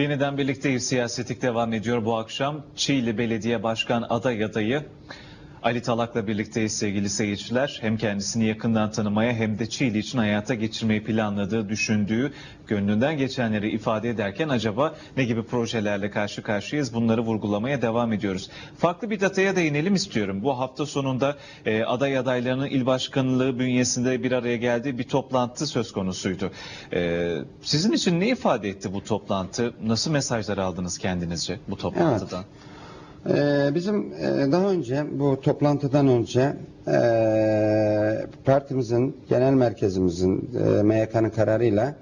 Yeniden birlikteyiz. Siyasetlik devam ediyor bu akşam. Çiğli Belediye Başkan aday adayı Ali Talak'la birlikteyiz sevgili seyirciler. Hem kendisini yakından tanımaya hem de Çiğli için hayata geçirmeyi planladığı, düşündüğü, gönlünden geçenleri ifade ederken acaba ne gibi projelerle karşı karşıyayız bunları vurgulamaya devam ediyoruz. Farklı bir dataya değinelim istiyorum. Bu hafta sonunda e, aday adaylarının il başkanlığı bünyesinde bir araya geldiği bir toplantı söz konusuydu. E, sizin için ne ifade etti bu toplantı? Nasıl mesajlar aldınız kendinizce bu toplantıdan? Ee, bizim e, daha önce bu toplantıdan önce e, partimizin genel merkezimizin e, MYK'nın kararıyla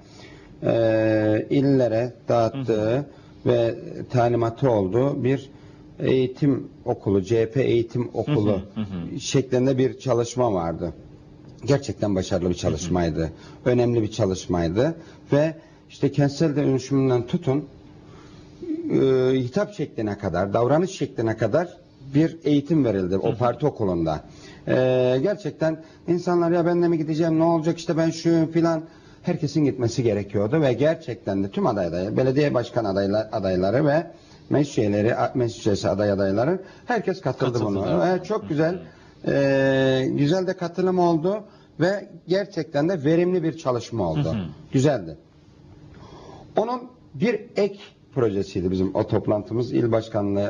illere dağıttığı ve talimatı olduğu bir eğitim okulu, CHP eğitim okulu şeklinde bir çalışma vardı. Gerçekten başarılı bir çalışmaydı. Önemli bir çalışmaydı ve işte kentsel dönüşümünden tutun hitap şekline kadar, davranış şekline kadar bir eğitim verildi o parti okulunda. E, gerçekten insanlar ya ben de mi gideceğim ne olacak işte ben şu filan herkesin gitmesi gerekiyordu ve gerçekten de tüm aday adayı, belediye başkan adaylar, adayları ve meclis üyeleri, meclis üyesi aday adayları herkes katıldı Katıldılar. buna. Evet, çok güzel, e, güzel de katılım oldu ve gerçekten de verimli bir çalışma oldu. Güzeldi. Onun bir ek projesiydi bizim o toplantımız. İl başkanlığı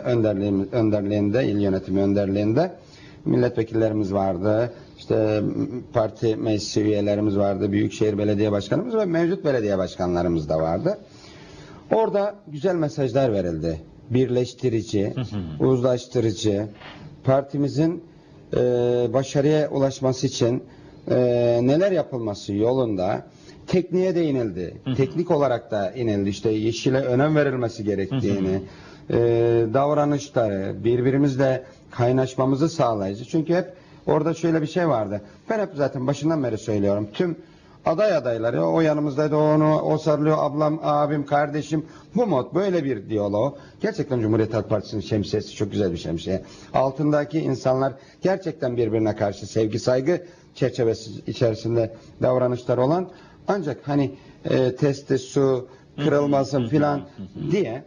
önderliğinde, il yönetimi önderliğinde milletvekillerimiz vardı. İşte parti meclis üyelerimiz vardı. Büyükşehir Belediye Başkanımız ve mevcut belediye başkanlarımız da vardı. Orada güzel mesajlar verildi. Birleştirici, uzlaştırıcı, partimizin e, başarıya ulaşması için e, neler yapılması yolunda tekniğe değinildi. Teknik olarak da inildi. İşte yeşile önem verilmesi gerektiğini, e, davranışları, birbirimizle kaynaşmamızı sağlayıcı. Çünkü hep orada şöyle bir şey vardı. Ben hep zaten başından beri söylüyorum. Tüm aday adayları o yanımızdaydı onu o sarılıyor ablam abim kardeşim bu mod böyle bir diyalog gerçekten Cumhuriyet Halk Partisi'nin şemsiyesi çok güzel bir şemsiye altındaki insanlar gerçekten birbirine karşı sevgi saygı çerçevesi içerisinde davranışlar olan ancak hani e, testi su kırılmasın filan diye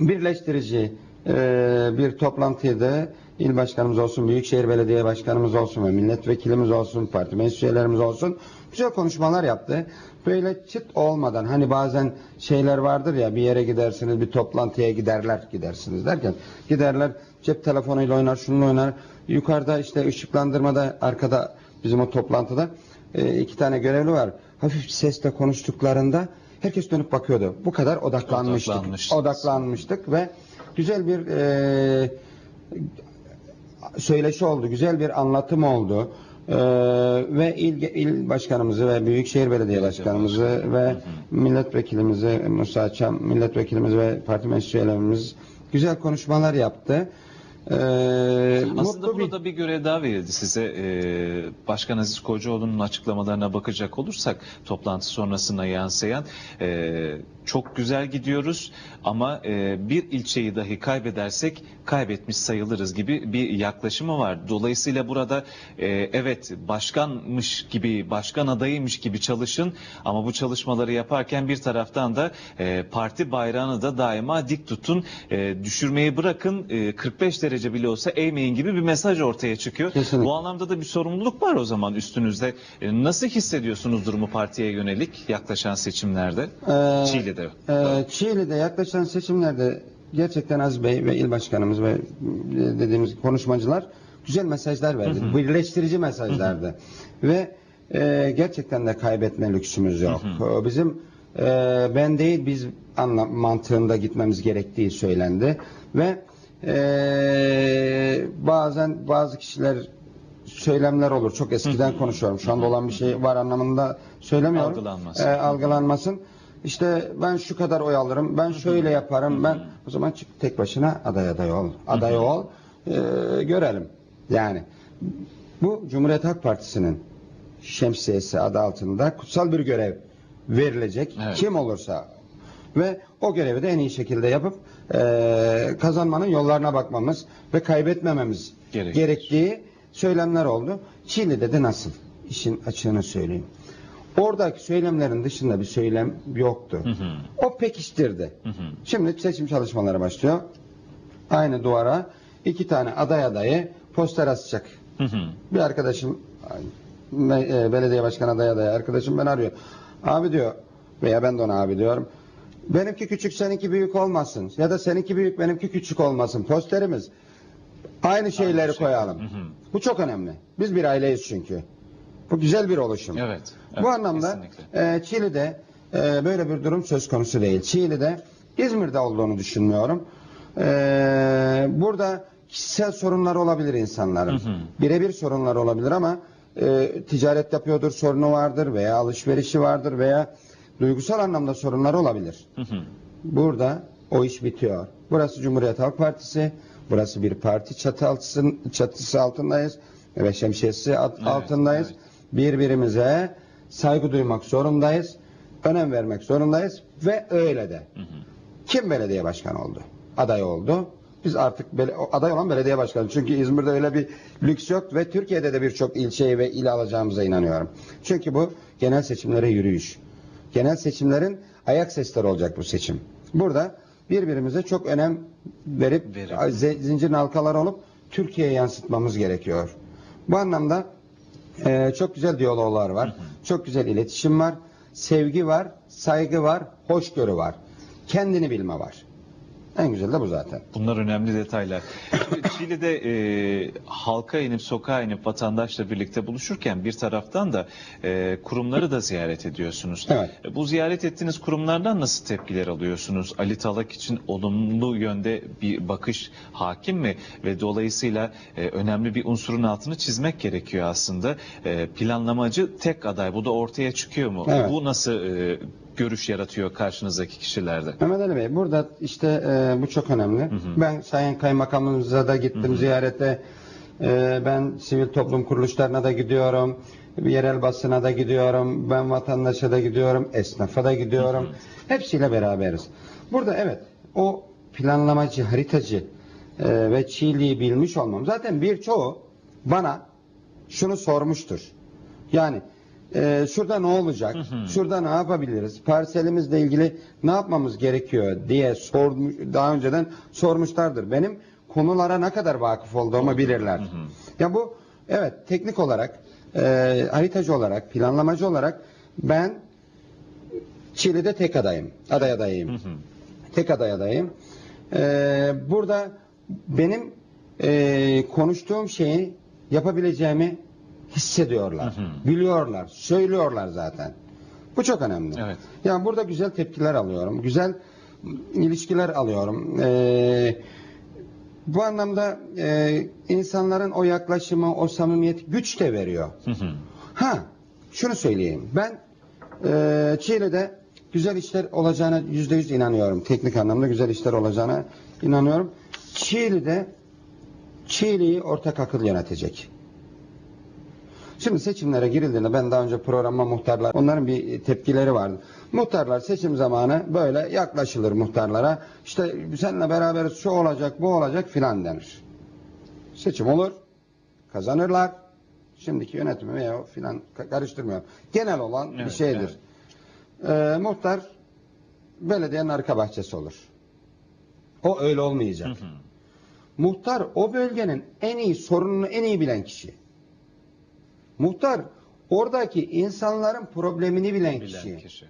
birleştirici e, bir toplantıydı. İl başkanımız olsun, Büyükşehir Belediye Başkanımız olsun ve milletvekilimiz olsun, parti meclis üyelerimiz olsun güzel konuşmalar yaptı. Böyle çıt olmadan hani bazen şeyler vardır ya bir yere gidersiniz bir toplantıya giderler gidersiniz derken giderler cep telefonuyla oynar şununla oynar. Yukarıda işte ışıklandırmada arkada bizim o toplantıda e, iki tane görevli var. Hafif sesle konuştuklarında herkes dönüp bakıyordu. Bu kadar odaklanmıştık. Odaklanmıştınız. Odaklanmıştık ve güzel bir e, söyleşi oldu, güzel bir anlatım oldu. Ee, ve il, il başkanımızı ve Büyükşehir Belediye Başkanımızı ve milletvekilimizi Musa Çam milletvekilimiz ve parti meclis üyelerimiz güzel konuşmalar yaptı. Ee, Aslında mutlu bir- burada bir görev daha verildi size. Ee, Başkan Aziz Kocaoğlu'nun açıklamalarına bakacak olursak toplantı sonrasına yansıyan e, çok güzel gidiyoruz ama e, bir ilçeyi dahi kaybedersek kaybetmiş sayılırız gibi bir yaklaşımı var. Dolayısıyla burada e, evet başkanmış gibi, başkan adayıymış gibi çalışın ama bu çalışmaları yaparken bir taraftan da e, parti bayrağını da daima dik tutun. E, düşürmeyi bırakın e, 45 derece bile olsa eğmeyin gibi bir mesaj ortaya çıkıyor. Kesinlikle. Bu anlamda da bir sorumluluk var o zaman üstünüzde. E, nasıl hissediyorsunuz durumu partiye yönelik yaklaşan seçimlerde? Ee, Çiğli'de. e, Çiğli'de yaklaşan seçimlerde gerçekten Az Bey ve il başkanımız ve e, dediğimiz konuşmacılar güzel mesajlar verdi. Birleştirici mesajlardı. Ve e, gerçekten de kaybetme lüksümüz yok. E, Bizim e, ben değil biz anla, mantığında gitmemiz gerektiği söylendi. Ve e, bazen bazı kişiler söylemler olur. Çok eskiden konuşuyorum. Şu anda olan bir şey var anlamında söylemiyorum. Algılanmasın. E, algılanmasın. İşte ben şu kadar oy alırım, ben şöyle yaparım, ben o zaman çık tek başına aday aday ol, aday ol, e, görelim. Yani bu Cumhuriyet Halk Partisi'nin şemsiyesi adı altında kutsal bir görev verilecek Evet. kim olursa ve o görevi de en iyi şekilde yapıp e, kazanmanın yollarına bakmamız ve kaybetmememiz Gerekir. gerektiği söylemler oldu. Çiğli'de de nasıl? İşin açığını söyleyeyim. Oradaki söylemlerin dışında bir söylem yoktu. O pekiştirdi. Şimdi seçim çalışmaları başlıyor. Aynı duvara iki tane aday adayı poster asacak. Hı hı. Bir arkadaşım e, belediye başkanı adayı adayı arkadaşım ben arıyor. Abi diyor veya ben de ona abi diyorum. Benimki küçük seninki büyük olmasın ya da seninki büyük benimki küçük olmasın posterimiz. Aynı şeyleri şey. koyalım. Hı hı. Bu çok önemli. Biz bir aileyiz çünkü. Bu güzel bir oluşum. Evet. evet, Bu anlamda kesinlikle. e, Çiğli'de e, böyle bir durum söz konusu değil. Çiğli'de İzmir'de olduğunu düşünmüyorum. E, burada kişisel sorunlar olabilir insanların. Birebir sorunlar olabilir ama e, ticaret yapıyordur, sorunu vardır veya alışverişi vardır veya duygusal anlamda sorunları olabilir. Hı hı. Burada o iş bitiyor. Burası Cumhuriyet Halk Partisi. Burası bir parti çatı altısı, çatısı altındayız. Ve şemsiyesi alt- Evet, altındayız. evet. Birbirimize saygı duymak zorundayız. Önem vermek zorundayız. Ve öyle de. Hı hı. Kim belediye başkanı oldu? Aday oldu. Biz artık aday olan belediye başkanı. Çünkü İzmir'de öyle bir lüks yok ve Türkiye'de de birçok ilçeyi ve il alacağımıza inanıyorum. Çünkü bu genel seçimlere yürüyüş. Genel seçimlerin ayak sesleri olacak bu seçim. Burada birbirimize çok önem verip ze- zincir halkalar olup Türkiye'ye yansıtmamız gerekiyor. Bu anlamda e, çok güzel diyaloglar var. Çok güzel iletişim var. Sevgi var, saygı var, hoşgörü var. Kendini bilme var. En güzel de bu zaten. Bunlar önemli detaylar. Çiğli'de e, halka inip sokağa inip vatandaşla birlikte buluşurken bir taraftan da e, kurumları da ziyaret ediyorsunuz. Evet. E, Bu ziyaret ettiğiniz kurumlardan nasıl tepkiler alıyorsunuz? Ali Talak için olumlu yönde bir bakış hakim mi? Ve dolayısıyla e, önemli bir unsurun altını çizmek gerekiyor aslında. E, planlamacı tek aday. Bu da ortaya çıkıyor mu? Evet. Bu nasıl e, görüş yaratıyor karşınızdaki kişilerde? Mehmet Ali Bey burada işte e, bu çok önemli. Ben Sayın Kaymakamımıza da gittim ziyarete. E, ben sivil toplum kuruluşlarına da gidiyorum. Yerel basına da gidiyorum. Ben vatandaşa da gidiyorum. Esnafa da gidiyorum. Hepsiyle beraberiz. Burada evet o planlamacı, haritacı e, ve Çiğli'yi bilmiş olmam. Zaten birçoğu bana şunu sormuştur. Yani e, şurada ne olacak? Şurada ne yapabiliriz? Parselimizle ilgili ne yapmamız gerekiyor diye sormuş, daha önceden sormuşlardır. Benim konulara ne kadar vakıf olduğumu bilirler. Ya bu evet teknik olarak, e, haritacı olarak, planlamacı olarak ben Çiğli'de tek adayım. Aday adayıyım. Tek aday adayım. Ee, burada benim e, konuştuğum şeyi yapabileceğimi hissediyorlar. Biliyorlar. Söylüyorlar zaten. Bu çok önemli. Evet. Yani burada güzel tepkiler alıyorum. Güzel ilişkiler alıyorum. Ee, bu anlamda e, insanların o yaklaşımı, o samimiyet güç de veriyor. Hı hı. Ha, şunu söyleyeyim. Ben e, Çiğli'de güzel işler olacağına yüzde yüz inanıyorum. Teknik anlamda güzel işler olacağına inanıyorum. Çiğli'de Çiğli'yi ortak akıl yönetecek. Şimdi seçimlere girildiğinde ben daha önce programa muhtarlar onların bir tepkileri vardı. Muhtarlar seçim zamanı böyle yaklaşılır muhtarlara. İşte seninle beraberiz şu olacak bu olacak filan denir. Seçim olur. Kazanırlar. Şimdiki yönetimi veya o filan ka- karıştırmıyor. Genel olan bir Evet, şeydir. Ee, muhtar belediyenin arka bahçesi olur. O öyle olmayacak. Hı hı. Muhtar o bölgenin en iyi sorununu en iyi bilen kişi. Muhtar oradaki insanların problemini bilen, kişi. Bilen kişi.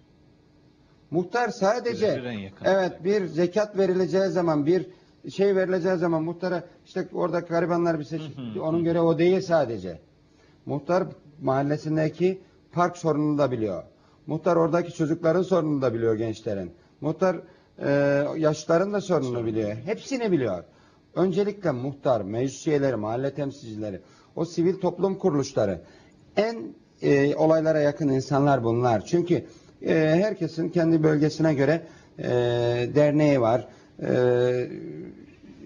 Muhtar sadece evet bir zekat verileceği zaman bir şey verileceği zaman muhtara işte orada garibanlar bir seç onun göre o değil sadece. Muhtar mahallesindeki park sorununu da biliyor. Muhtar oradaki çocukların sorununu da biliyor gençlerin. Muhtar e, yaşlıların da sorununu biliyor. Hepsini biliyor. Öncelikle muhtar, meclis üyeleri, mahalle temsilcileri, o sivil toplum kuruluşları en e, olaylara yakın insanlar bunlar. Çünkü e, herkesin kendi bölgesine göre e, derneği var, e,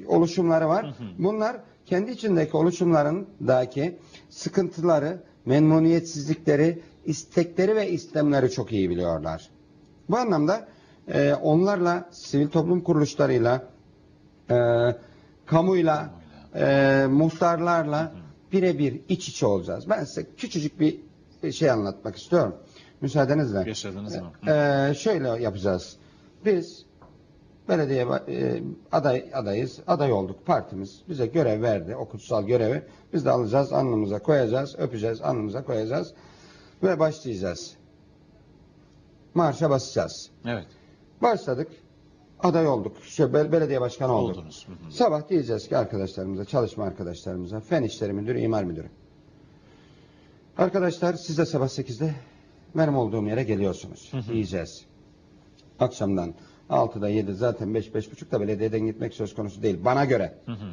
oluşumları var. Bunlar kendi içindeki oluşumlarındaki sıkıntıları, memnuniyetsizlikleri, istekleri ve istemleri çok iyi biliyorlar. Bu anlamda e, onlarla, sivil toplum kuruluşlarıyla, e, kamuyla, e, muhtarlarla birebir iç içe olacağız. Ben size küçücük bir şey anlatmak istiyorum. Müsaadenizle. Yaşadınız mı? Ee, şöyle yapacağız. Biz belediye e, aday adayız. Aday olduk partimiz. Bize görev verdi. O kutsal görevi. Biz de alacağız, alnımıza koyacağız, öpeceğiz, alnımıza koyacağız ve başlayacağız. Marşa basacağız. Evet. Başladık. Aday olduk. Şey, bel- belediye başkanı olduk. Oldunuz. Hı hı. Sabah diyeceğiz ki arkadaşlarımıza, çalışma arkadaşlarımıza, fen işleri müdürü, imar müdürü. Arkadaşlar siz de sabah 8'de benim olduğum yere geliyorsunuz. Diyeceğiz. Akşamdan 6'da 7 zaten 5 5.30'da belediyeden gitmek söz konusu değil. Bana göre. Hı hı.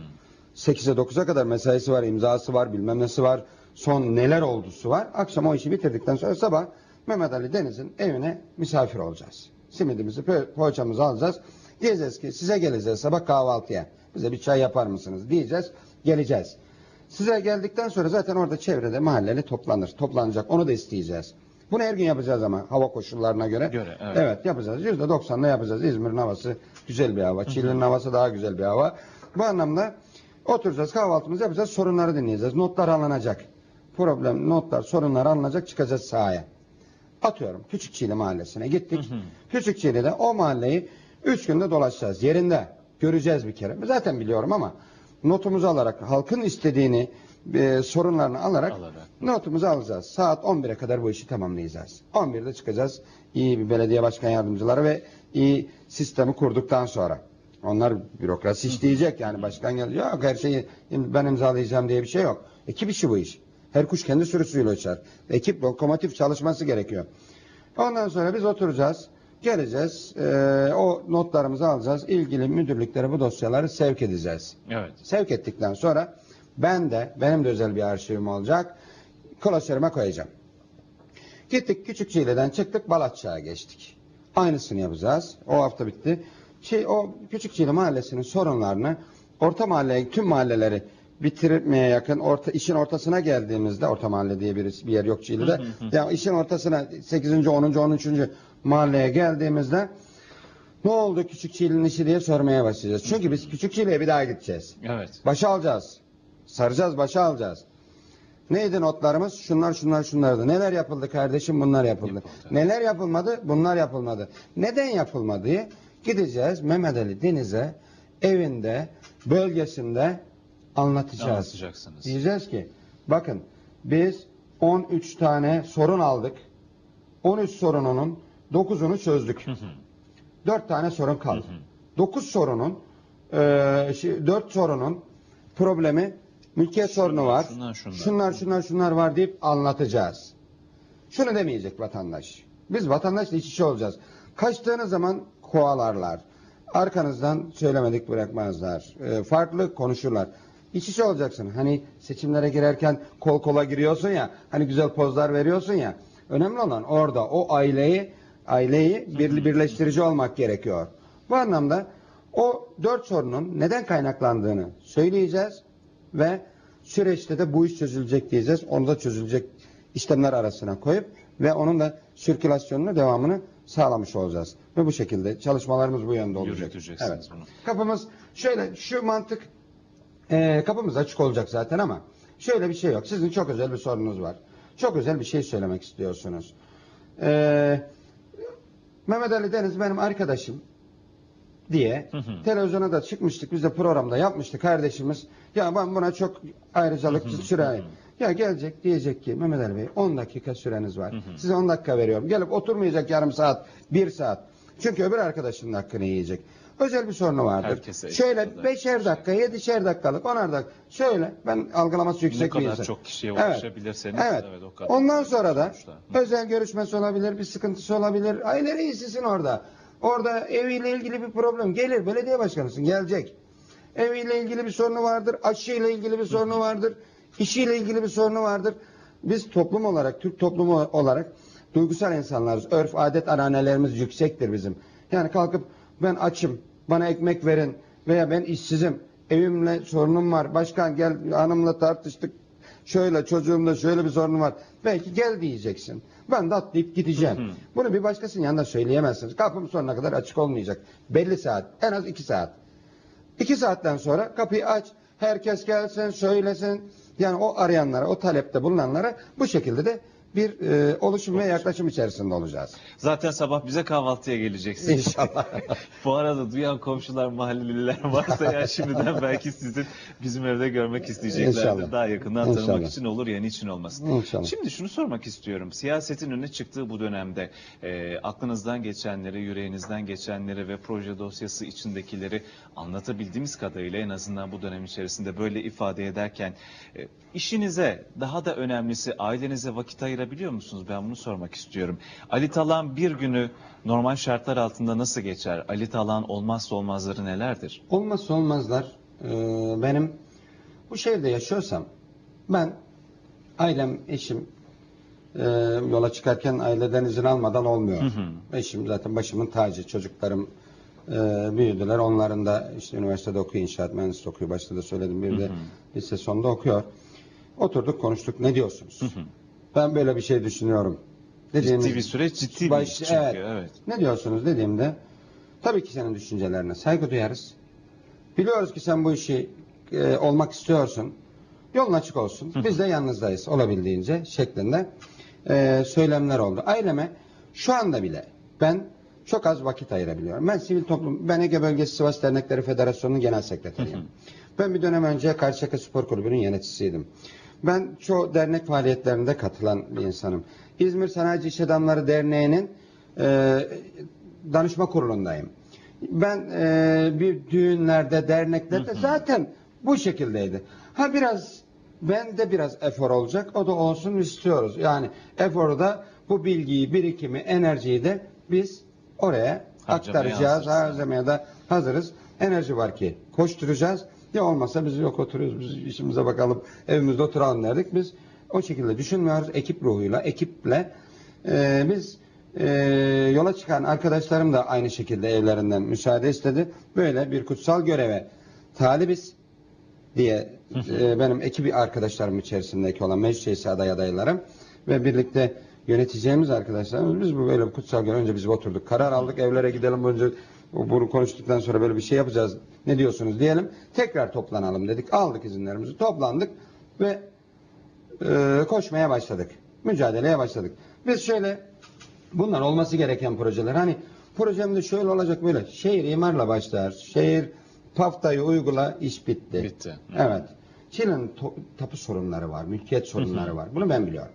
8'e 9'a kadar mesaisi var, imzası var, bilmem nesi var. Son neler oldusu var. Akşam o işi bitirdikten sonra sabah Mehmet Ali Deniz'in evine misafir olacağız. Simidimizi, poğaçamızı alacağız. Diyeceğiz ki size geleceğiz sabah kahvaltıya. Bize bir çay yapar mısınız diyeceğiz. Geleceğiz. Size geldikten sonra zaten orada çevrede mahalleli toplanır. Toplanacak. Onu da isteyeceğiz. Bunu her gün yapacağız ama hava koşullarına göre. Göre, evet. evet yapacağız. %90'la yapacağız. İzmir'in havası güzel bir hava. Çiğli'nin havası daha güzel bir hava. Bu anlamda oturacağız, kahvaltımızı yapacağız, sorunları dinleyeceğiz. Notlar alınacak. Problem, notlar, sorunlar alınacak, çıkacağız sahaya. Atıyorum Küçükçiğli mahallesine gittik. Küçükçiğli'de o mahalleyi üç günde dolaşacağız. Yerinde göreceğiz bir kere. Zaten biliyorum ama notumuzu alarak, halkın istediğini, e, sorunlarını alarak, Alarak. notumuzu alacağız. Saat 11'e kadar bu işi tamamlayacağız. 11'de çıkacağız. İyi bir belediye başkan yardımcıları ve iyi sistemi kurduktan sonra. Onlar bürokrasi işleyecek yani başkan gelecek. Yok her şeyi ben imzalayacağım diye bir şey yok. Ekip işi bu iş. Her kuş kendi sürüsüyle uçar. Ekip lokomotif çalışması gerekiyor. Ondan sonra biz oturacağız. Geleceğiz. eee, o notlarımızı alacağız. İlgili müdürlüklere bu dosyaları sevk edeceğiz. Evet. Sevk ettikten sonra ben de benim de özel bir arşivim olacak. Klasörüme koyacağım. Gittik Küçükçiğli'den çıktık Balatçı'ya geçtik. Aynısını yapacağız. O hafta bitti. Şey, o Küçükçiğli mahallesinin sorunlarını orta mahalleye, tüm mahalleleri bitirmeye yakın orta, işin ortasına geldiğimizde orta mahalle diye bir, bir yer yok Çiğli'de. ya işin ortasına 8. 10. 13. mahalleye geldiğimizde ne oldu Küçükçiğli'nin işi diye sormaya başlayacağız. Çünkü biz Küçükçiğli'ye bir daha gideceğiz. Evet. Başa alacağız. Saracağız, başa alacağız. Neydi notlarımız? Şunlar, şunlar, şunlardı. Neler yapıldı kardeşim? Bunlar yapıldı. Yapıldı. Neler yapılmadı? Bunlar yapılmadı. Neden yapılmadı diye gideceğiz Mehmet Ali Deniz'e evinde, bölgesinde anlatacağız. Anlatacaksınız. Diyeceğiz ki bakın biz 13 tane sorun aldık. 13 sorununun 9'unu çözdük. 4 tane sorun kaldı. 9 sorunun e, 4 sorunun problemi mülkiyet sorunu var. şunlar, şunlar. şunlar şunlar şunlar var deyip anlatacağız. Şunu demeyecek vatandaş. Biz vatandaşla iç içe olacağız. Kaçtığınız zaman kovalarlar. Arkanızdan söylemedik bırakmazlar. E, farklı konuşurlar. İç içe olacaksın. Hani seçimlere girerken kol kola giriyorsun ya. Hani güzel pozlar veriyorsun ya. Önemli olan orada o aileyi aileyi bir, birleştirici olmak gerekiyor. Bu anlamda o dört sorunun neden kaynaklandığını söyleyeceğiz ve süreçte de bu iş çözülecek diyeceğiz. Onu da çözülecek işlemler arasına koyup ve onun da sirkülasyonunu devamını sağlamış olacağız. Ve bu şekilde çalışmalarımız bu yönde olacak. Evet. bunu. Kapımız şöyle şu mantık e, kapımız açık olacak zaten ama şöyle bir şey yok. Sizin çok özel bir sorunuz var. Çok özel bir şey söylemek istiyorsunuz. E, Mehmet Ali Deniz benim arkadaşım diye Hı hı. televizyona da çıkmıştık. Biz de programda yapmıştık kardeşimiz. Ya ben buna çok ayrıcalık süre ya gelecek diyecek ki Mehmet Ali Bey 10 dakika süreniz var. Size 10 dakika veriyorum. Gelip oturmayacak yarım saat, bir saat. Çünkü öbür arkadaşının hakkını yiyecek. Özel bir sorunu vardır. Herkese Şöyle kadar. beşer dakika, yedişer dakikalık, onar dakika. Şöyle ben algılaması yüksek bir kadar insan. çok kişiye Evet. ulaşabilirseniz, Evet. evet, o kadar Ondan sonra da sonuçta. Özel görüşmesi olabilir, bir sıkıntısı olabilir. Aile reisisin orada. Orada eviyle ilgili bir problem gelir. Belediye başkanısın gelecek. Eviyle ilgili bir sorunu vardır. Aşıyla ilgili bir sorunu vardır. işiyle ilgili bir sorunu vardır. Biz toplum olarak, Türk toplumu olarak duygusal insanlarız. Örf, adet, ananelerimiz yüksektir bizim. Yani kalkıp ben açım, bana ekmek verin veya ben işsizim, evimle sorunum var. Başkan gel hanımla tartıştık. Şöyle çocuğumda şöyle bir sorunum var. Belki gel diyeceksin. Ben de atlayıp gideceğim. Bunu bir başkasının yanında söyleyemezsiniz. Kapım sonuna kadar açık olmayacak. Belli saat. En az iki saat. İki saatten sonra kapıyı aç. Herkes gelsin, söylesin. Yani o arayanlara, o talepte bulunanlara bu şekilde de bir e, oluşum ve yaklaşım içerisinde olacağız. Zaten sabah bize kahvaltıya geleceksin. İnşallah. Bu arada duyan komşular, mahalleliler varsa ya şimdiden belki sizin bizim evde görmek isteyeceklerdir. İnşallah. Daha yakından tanımak İnşallah. için olur ya niçin olmasın. İnşallah. Şimdi şunu sormak istiyorum. Siyasetin öne çıktığı bu dönemde e, aklınızdan geçenleri, yüreğinizden geçenleri ve proje dosyası içindekileri anlatabildiğimiz kadarıyla en azından bu dönem içerisinde böyle ifade ederken e, işinize daha da önemlisi ailenize vakit ayırabiliyor musunuz? Ben bunu sormak istiyorum. Ali Talan bir günü normal şartlar altında nasıl geçer? Ali Talan olmazsa olmazları nelerdir? Olmazsa olmazlar e, benim bu şehirde yaşıyorsam ben ailem, eşim e, yola çıkarken aileden izin almadan olmuyor. Eşim zaten başımın tacı. Çocuklarım e, büyüdüler. Onların da işte üniversitede okuyor, inşaat mühendisliği okuyor. Başta da söyledim. Bir de lise sonunda okuyor. Oturduk konuştuk. Ne diyorsunuz? Ben böyle bir şey düşünüyorum. Dediğimiz- Ciddi bir süreç, ciddi bir Baş- iş çünkü. evet. evet. Ne diyorsunuz dediğimde tabii ki senin düşüncelerine saygı duyarız. Biliyoruz ki sen bu işi e, olmak istiyorsun. Yolun açık olsun. Biz de yanınızdayız olabildiğince şeklinde e, söylemler oldu. Aileme şu anda bile ben çok az vakit ayırabiliyorum. Ben sivil toplum, ben Ege Bölgesi Sivas Dernekleri Federasyonu'nun genel sekreteriyim. Ben bir dönem önce Karşıyaka Spor Kulübü'nün yöneticisiydim. Ben çoğu dernek faaliyetlerinde katılan bir insanım. İzmir Sanayici İş Adamları Derneği'nin e, danışma kurulundayım. Ben e, bir düğünlerde, derneklerde zaten bu şekildeydi. Ha biraz bende biraz efor olacak. O da olsun istiyoruz. Yani eforu da bu bilgiyi, birikimi, enerjiyi de biz oraya Harcamaya aktaracağız. hazırız. Harcamaya da hazırız. Enerji var ki koşturacağız. Ya olmazsa biz yok oturuyoruz. Biz işimize bakalım. Evimizde oturalım derdik. Biz o şekilde düşünmüyoruz. Ekip ruhuyla, ekiple e, biz e, yola çıkan arkadaşlarım da aynı şekilde evlerinden müsaade istedi. Böyle bir kutsal göreve talibiz diye e, benim ekibi arkadaşlarım içerisindeki olan meclis aday adaylarım ve birlikte yöneteceğimiz arkadaşlarımız biz bu böyle bir kutsal görev önce biz oturduk karar aldık evlere gidelim önce bunu konuştuktan sonra böyle bir şey yapacağız ne diyorsunuz diyelim tekrar toplanalım dedik aldık izinlerimizi toplandık ve e, koşmaya başladık mücadeleye başladık biz şöyle bunlar olması gereken projeler hani projemde şöyle olacak böyle şehir imarla başlar şehir paftayı uygula iş bitti Bitti. Evet. Çin'in tapu sorunları var, mülkiyet sorunları var. Bunu ben biliyorum.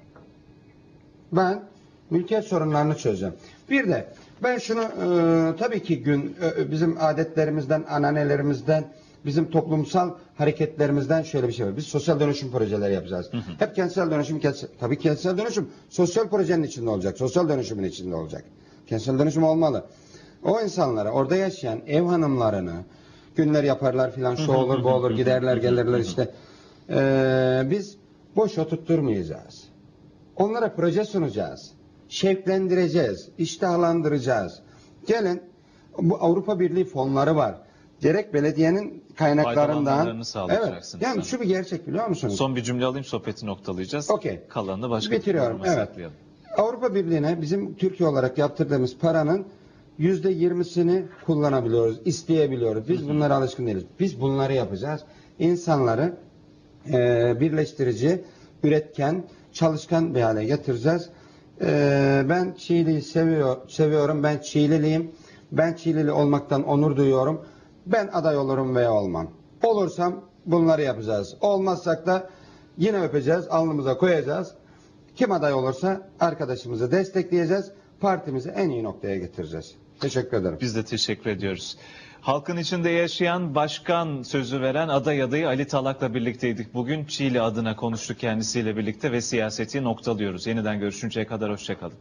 Ben mülkiyet sorunlarını çözeceğim. Bir de ben şunu e, tabii ki gün e, bizim adetlerimizden, ananelerimizden, bizim toplumsal hareketlerimizden şöyle bir şey var. Biz sosyal dönüşüm projeleri yapacağız. Hep kentsel dönüşüm, kentsel, tabii kentsel dönüşüm sosyal projenin içinde olacak. Sosyal dönüşümün içinde olacak. Kentsel dönüşüm olmalı. O insanlara, orada yaşayan ev hanımlarını, günler yaparlar filan, şu olur bu olur, giderler gelirler işte. Ee, biz boş oturtturmayacağız. Onlara proje sunacağız. Şevklendireceğiz, iştahlandıracağız. Gelin bu Avrupa Birliği fonları var. Gerek belediyenin kaynaklarından. Evet. Yani şu bir gerçek biliyor musunuz? Son bir cümle alayım sohbeti noktalayacağız. Okey. Kalanını başka bir Bitiriyorum. programa Evet. saklayalım. Avrupa Birliği'ne bizim Türkiye olarak yaptırdığımız paranın yüzde yirmisini kullanabiliyoruz, isteyebiliyoruz. Biz bunlara alışkın değiliz. Biz bunları yapacağız. İnsanları e, birleştirici, üretken, çalışkan bir hale getireceğiz. E, ben Çiğli'yi seviyor, seviyorum. Ben Çiğliliyim. Ben Çiğlili olmaktan onur duyuyorum. Ben aday olurum veya olmam. Olursam bunları yapacağız. Olmazsak da yine öpeceğiz, alnımıza koyacağız. Kim aday olursa arkadaşımızı destekleyeceğiz. Partimizi en iyi noktaya getireceğiz. Teşekkür ederim. Biz de teşekkür ediyoruz. Halkın içinde yaşayan başkan sözü veren aday adayı Ali Talak'la birlikteydik. Bugün Çiğli adına konuştuk kendisiyle birlikte ve siyaseti noktalıyoruz. Yeniden görüşünceye kadar hoşçakalın.